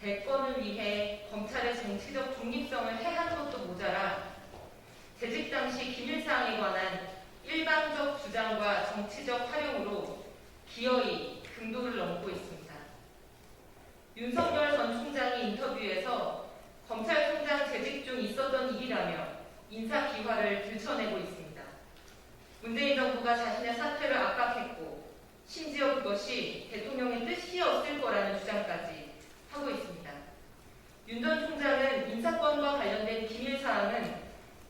대권을 위해 검찰의 정치적 중립성을 해한 것도 모자라 재직 당시 기밀사항에 관한 일방적 주장과 정치적 활용으로 기어이 금도를 넘고 있습니다. 윤석열 전 총장이 인터뷰에서 검찰총장 재직 중 있었던 일이라며 인사 기화를 들춰내고 있습니다. 문재인 정부가 자신의 압박했고 심지어 그것이 대통령의 뜻이었을 거라는 주장까지 하고 있습니다. 윤 전 총장은 인사권과 관련된 기밀 사항은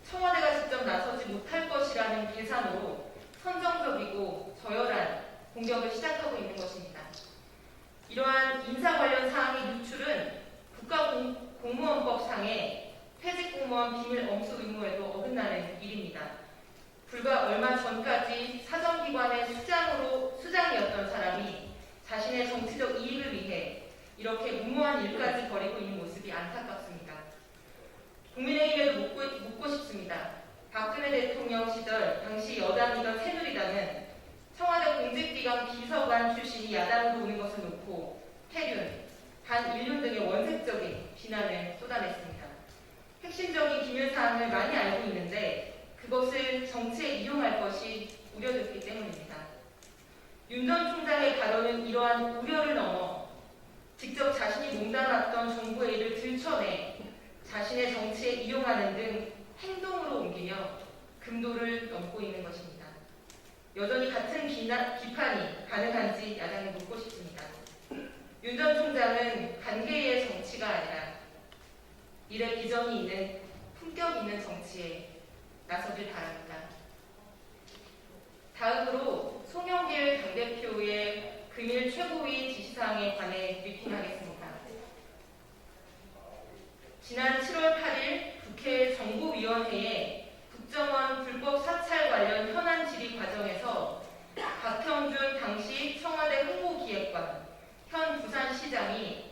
청와대가 직접 나서지 못할 것이라는 계산으로 선정적이고 저열한 공격을 시작하고 있는 것입니다. 이러한 인사 관련 사항의 유출은 국가공무원법상의 퇴직 공무원 비밀 엄수 의무에도 어긋나는 일입니다. 불과 얼마 전까지 사정기관의 수장으로 수장이었던 사람이 자신의 정치적 이익을 위해 이렇게 무모한 일까지 벌이고 있는 모습이 안타깝습니다. 국민의힘에도 묻고, 묻고 싶습니다. 박근혜 대통령 시절 당시 여당이던 새누리당은 청와대 공직기관 비서관 출신이 야당으로 오는 것을 놓고 해륜, 반인륜 등의 원색적인 비난을 쏟아냈습니다. 핵심적인 기밀 사항을 많이 알고 있는데 그것을 정치에 이용할 것이 우려됐기 때문입니다. 윤 전 총장의 발언은 이러한 우려를 넘어 직접 자신이 몸담았던 정부의 일을 들춰내 자신의 정치에 이용하는 등 행동으로 옮기며 금도를 넘고 있는 것입니다. 여전히 같은 비난, 비판이 가능한지 야당에 묻고 싶습니다. 윤 전 총장은 관계의 정치가 아니라 일의 비전이 있는 품격 있는 정치에 나서길 바랍니다. 다음으로 송영길 당대표의 금일 최고위 지시사항에 관해 브리핑하겠습니다. 지난 7월 8일 국회 정부위원회에 국정원 불법 사찰 관련 현안 질의 과정에서 박형준 당시 청와대 홍보기획관, 현 부산시장이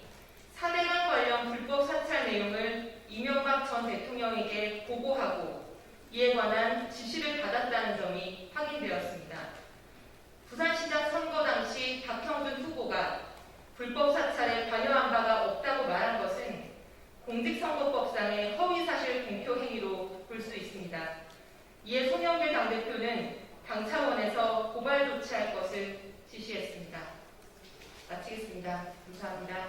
사대강 관련 불법 사찰 내용을 이명박 전 대통령에게 보고하고 이에 관한 지시를 받았다는 점이 확인되었습니다. 부산시장 선거 당시 박형준 후보가 불법 사찰에 관여한 바가 없다고 말한 것은 공직선거법상의 허위사실 공표 행위로 볼 수 있습니다. 이에 송영길 당대표는 당 차원에서 고발 조치할 것을 지시했습니다. 마치겠습니다. 감사합니다.